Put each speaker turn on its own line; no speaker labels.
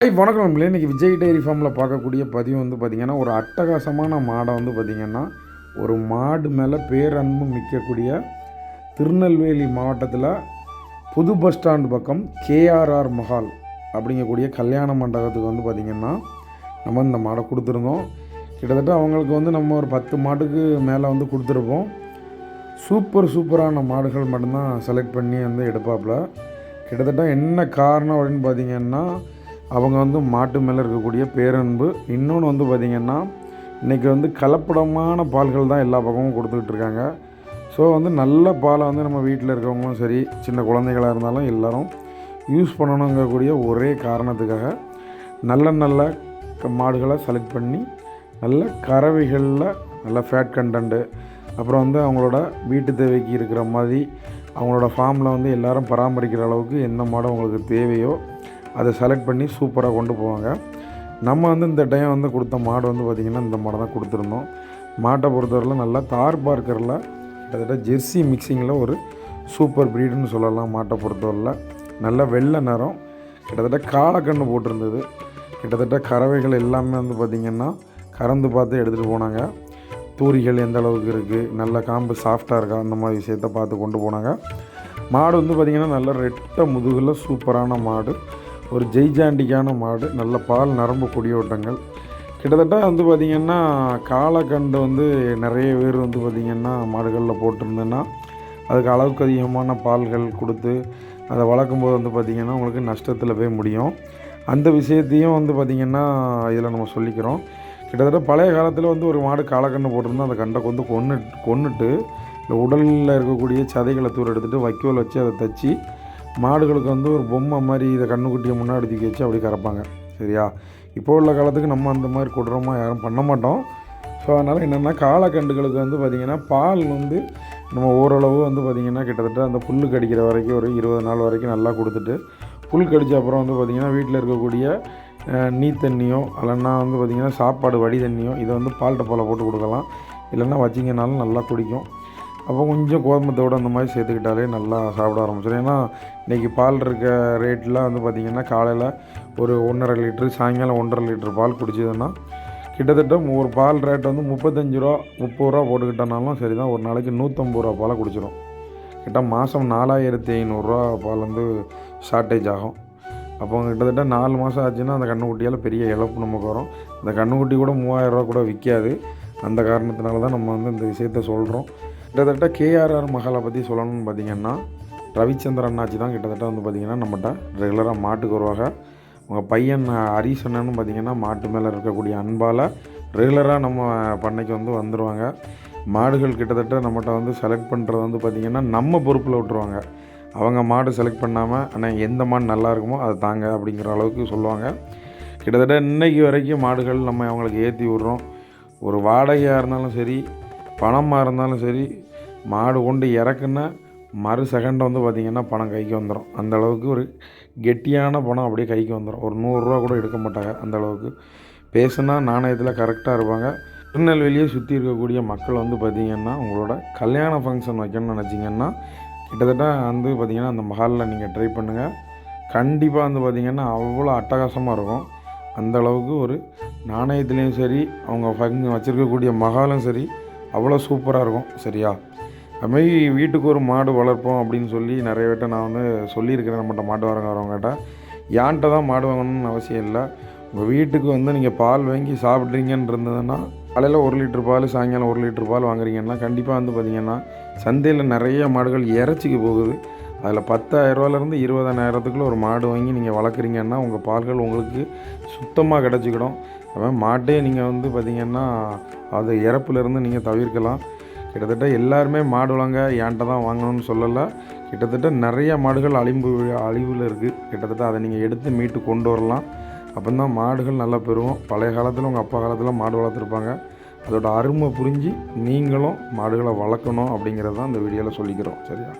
ஐ வணக்கம் நம்மளே இன்றைக்கி விஜய் டைரி ஃபார்மில் பார்க்கக்கூடிய பதிவு வந்து பார்த்திங்கன்னா ஒரு அட்டகாசமான மாடை வந்து பார்த்திங்கன்னா ஒரு மாடு மேலே பேரன்பு மிக்கக்கூடிய திருநெல்வேலி மாவட்டத்தில் புது பஸ் ஸ்டாண்டு பக்கம் கேஆர்ஆர் மஹால் அப்படிங்கக்கூடிய கல்யாண மண்டபத்துக்கு வந்து பார்த்திங்கன்னா நம்ம இந்த மாடை கொடுத்துருந்தோம். கிட்டத்தட்ட அவங்களுக்கு வந்து நம்ம ஒரு பத்து மாட்டுக்கு மேலே வந்து கொடுத்துருப்போம். சூப்பர் சூப்பரான மாடுகள் மட்டும்தான் செலக்ட் பண்ணி வந்து எடுப்பாப்புல. கிட்டத்தட்ட என்ன காரணம் அப்படின்னு பார்த்திங்கன்னா அவங்க வந்து மாட்டு மேலே இருக்கக்கூடிய பேரன்பு. இன்னொன்று வந்து பார்த்திங்கன்னா இன்றைக்கி வந்து கலப்படமான பால்கள் தான் எல்லா பக்கமும் கொடுத்துக்கிட்டு இருக்காங்க. ஸோ வந்து நல்ல பாலை வந்து நம்ம வீட்டில் இருக்கவங்களும் சரி சின்ன குழந்தைகளாக இருந்தாலும் எல்லாரும் யூஸ் பண்ணணுங்கக்கூடிய ஒரே காரணத்துக்காக நல்ல நல்ல மாடுகளை செலக்ட் பண்ணி நல்ல கறவைகளில் நல்ல ஃபேட் கண்டன்ட்டு அப்புறம் வந்து அவங்களோட வீட்டு தேவைக்கு இருக்கிற மாதிரி அவங்களோட ஃபார்மில் வந்து எல்லோரும் பராமரிக்கிற அளவுக்கு எந்த மாடு அவங்களுக்கு தேவையோ அதை செலக்ட் பண்ணி சூப்பராக கொண்டு போவாங்க. நம்ம வந்து இந்த டைம் வந்து கொடுத்த மாடு வந்து பார்த்திங்கன்னா இந்த மாடை தான் கொடுத்துருந்தோம். மாட்டை பொறுத்தவரையில் நல்லா தார் பார்க்கரில் கிட்டத்தட்ட ஜெர்சி மிக்சிங்கில் ஒரு சூப்பர் ப்ரீடுன்னு சொல்லலாம் மாட்டை பொறுத்தவரையில். நல்ல வெள்ளை நிறம் கிட்டத்தட்ட காலக்கண்ணு போட்டிருந்தது. கிட்டத்தட்ட கறவைகள் எல்லாமே வந்து பார்த்திங்கன்னா கறந்து பார்த்து எடுத்துகிட்டு போனாங்க. தூரிகள் எந்த அளவுக்கு இருக்குது நல்ல காம்பு சாஃப்டாக இருக்கா அந்த மாதிரி விஷயத்த பார்த்து கொண்டு போனாங்க. மாடு வந்து பார்த்திங்கன்னா நல்ல ரெட்டை முதுகில் சூப்பரான மாடு. ஒரு ஜெய்ஜாண்டிக்கான மாடு நல்ல பால் நரம்பு கொடியோட்டங்கள் கிட்டத்தட்ட வந்து பார்த்திங்கன்னா காலக்கண்டு வந்து நிறைய பேர் வந்து பார்த்திங்கன்னா மாடுகளில் போட்டிருந்தேன்னா அதுக்கு அளவுக்கு அதிகமான பால்கள் கொடுத்து அதை வளர்க்கும்போது வந்து பார்த்திங்கன்னா உங்களுக்கு நஷ்டத்தில் போய் முடியும். அந்த விஷயத்தையும் வந்து பார்த்திங்கன்னா இதில் நம்ம சொல்லிக்கிறோம். கிட்டத்தட்ட பழைய காலத்தில் வந்து ஒரு மாடு காலக்கண்ணு போட்டிருந்தா அந்த கண்டை வந்து கொன்று கொன்னுட்டு இந்த உடலில் இருக்கக்கூடிய சதைகளை தூர் எடுத்துகிட்டு வைக்கோல் வச்சு அதை தச்சு மாடுகளுக்கு வந்து ஒரு பொம்மை மாதிரி இதை கண்ணுக்குட்டியை முன்னாடி தூக்கி வச்சு அப்படி கறப்பாங்க சரியா? இப்போ உள்ள காலத்துக்கு நம்ம அந்த மாதிரி கொடூரமாக யாரும் பண்ண மாட்டோம். ஸோ அதனால் என்னென்னா காலக்கண்டுகளுக்கு வந்து பார்த்திங்கன்னா பால் வந்து நம்ம ஓரளவு வந்து பார்த்திங்கன்னா கிட்டத்தட்ட அந்த புல் கடிக்கிற வரைக்கும் ஒரு இருபது நாள் வரைக்கும் நல்லா கொடுத்துட்டு புல் கடித்த அப்புறம் வந்து பார்த்திங்கன்னா வீட்டில் இருக்கக்கூடிய நீர் நீ தண்ணியோ இல்லைன்னா வந்து பார்த்திங்கன்னா சாப்பாடு வடி தண்ணியோ இதை வந்து பால் டப்பாவில் போட்டு கொடுக்கலாம். இல்லைன்னா வச்சிங்கனாலும் நல்லா குடிக்கும். அப்போ கொஞ்சம் கோதுமை தோடு அந்த மாதிரி சேர்த்துக்கிட்டாலே நல்லா சாப்பிட ஆரம்பிச்சிடும் ஏன்னா இன்றைக்கி பால் இருக்க ரேட்டெலாம் வந்து பார்த்திங்கன்னா காலையில் ஒரு ஒன்றரை லிட்ரு சாயங்காலம் ஒன்றரை லிட்ரு பால் குடிச்சதுன்னா கிட்டத்தட்ட ஒரு பால் ரேட் வந்து முப்பத்தஞ்சு ரூபா முப்பது ரூபா போட்டுக்கிட்டனாலும் சரி தான் ஒரு நாளைக்கு நூற்றம்பது ரூபா பாலை குடிச்சிடும் கிட்ட மாதம் நாலாயிரத்தி ஐநூறுரூவா பால் வந்து ஷார்ட்டேஜ் ஆகும். அப்போ கிட்டத்தட்ட நாலு மாதம் ஆச்சுன்னா அந்த கண்ணுக்குட்டியால் பெரிய இழப்பு நமக்கு வரும். அந்த கண்ணுக்குட்டி கூட மூவாயிரரூவா கூட விற்காது. அந்த காரணத்தினால தான் நம்ம வந்து இந்த விஷயத்த சொல்கிறோம் கிட்டத்தட்ட கேஆர்ஆர் மகளை பற்றி சொல்லணும்னு பார்த்தீங்கன்னா ரவிச்சந்திரன் அண்ணாச்சி தான் கிட்டத்தட்ட வந்து பார்த்திங்கன்னா நம்மகிட்ட ரெகுலராக மாட்டுக்கு வருவாங்க. உங்கள் பையன் ஹரிஷ் அண்ணனும் பார்த்திங்கன்னா மாட்டு மேலே இருக்கக்கூடிய அன்பால் ரெகுலராக நம்ம பண்ணைக்கு வந்து வந்துடுவாங்க மாடுகள் கிட்டத்தட்ட நம்மகிட்ட வந்து செலக்ட் பண்ணுறது வந்து பார்த்திங்கன்னா நம்ம பொறுப்பில் விட்டுருவாங்க. அவங்க மாடு செலக்ட் பண்ணாமல் ஆனால் எந்த மாடு நல்லா இருக்குமோ அதை தாங்க அப்படிங்கிற அளவுக்கு சொல்லுவாங்க. கிட்டத்தட்ட இன்றைக்கி வரைக்கும் மாடுகள் நம்ம அவங்களுக்கு ஏற்றி விட்றோம். ஒரு வாடகையாக இருந்தாலும் சரி பணமாக இருந்தாலும் சரி மாடு கொண்டு இறக்குன்னா மறு செகண்டை வந்து பார்த்திங்கன்னா பணம் கைக்கு வந்துடும் அந்த அளவுக்கு ஒரு கெட்டியான பணம் அப்படியே கைக்கு வந்துடும் ஒரு நூறுரூவா கூட எடுக்க மாட்டாங்க அந்தளவுக்கு பேசுனா நாணயத்தில் கரெக்டாக இருப்பாங்க. திருநெல்வேலியை சுற்றி இருக்கக்கூடிய மக்கள் வந்து பார்த்திங்கன்னா உங்களோட கல்யாண ஃபங்க்ஷன் வைக்கணும்னு நினச்சிங்கன்னா கிட்டத்தட்ட வந்து பார்த்திங்கன்னா அந்த மஹாலில் நீங்கள் ட்ரை பண்ணுங்கள் கண்டிப்பாக வந்து பார்த்திங்கன்னா அவ்வளோ அட்டகாசமாக இருக்கும். அந்தளவுக்கு ஒரு நாணயத்துலேயும் சரி அவங்க ஃபங் வச்சுருக்கக்கூடிய மகாலும் சரி அவ்வளோ சூப்பராக இருக்கும். சரியா? அதுமாரி வீட்டுக்கு ஒரு மாடு வளர்ப்போம் அப்படின்னு சொல்லி நிறைய பேர்ட்ட நான் வந்து சொல்லியிருக்கிறேன். நம்மகிட்ட மாட்டு வரங்க யான்கிட்ட தான் மாடு வாங்கணும்னு அவசியம் இல்லை. உங்கள் வீட்டுக்கு வந்து நீங்கள் பால் வாங்கி சாப்பிட்றீங்கன்னு இருந்ததுன்னா காலையில் ஒரு லிட்டர் பால் சாயங்காலம் ஒரு லிட்டர் பால் வாங்குறீங்கன்னா கண்டிப்பாக வந்து பார்த்திங்கன்னா சந்தையில் நிறைய மாடுகள் இறைச்சிக்கு போகுது. அதில் பத்தாயிரரூவாலேருந்து இருபதாயிரத்துக்குள்ளே ஒரு மாடு வாங்கி நீங்கள் வளர்க்குறீங்கன்னா உங்கள் பால்கள் உங்களுக்கு சுத்தமாக கிடச்சிக்கிடும். அவன் மாட்டே நீங்கள் வந்து பார்த்திங்கன்னா அது இறப்புலேருந்து நீங்கள் தவிர்க்கலாம். கிட்டத்தட்ட எல்லாருமே மாடு வாங்க ஏன்ட்ட தான் வாங்கணும்னு சொல்லலை. கிட்டத்தட்ட நிறைய மாடுகள் அழிம்பு அழிவில் இருக்குது. கிட்டத்தட்ட அதை நீங்கள் எடுத்து மீட்டு கொண்டு வரலாம். அப்போ தான் மாடுகள் நல்லா பெறுவோம் பழைய காலத்தில் உங்கள் அப்பா காலத்தில் மாடு வளர்த்துருப்பாங்க. அதோட அருமை புரிஞ்சு நீங்களும் மாடுகளை வளர்க்கணும் அப்படிங்கிறது தான் இந்த வீடியோவில் சொல்லிக்கிறோம். சரியா?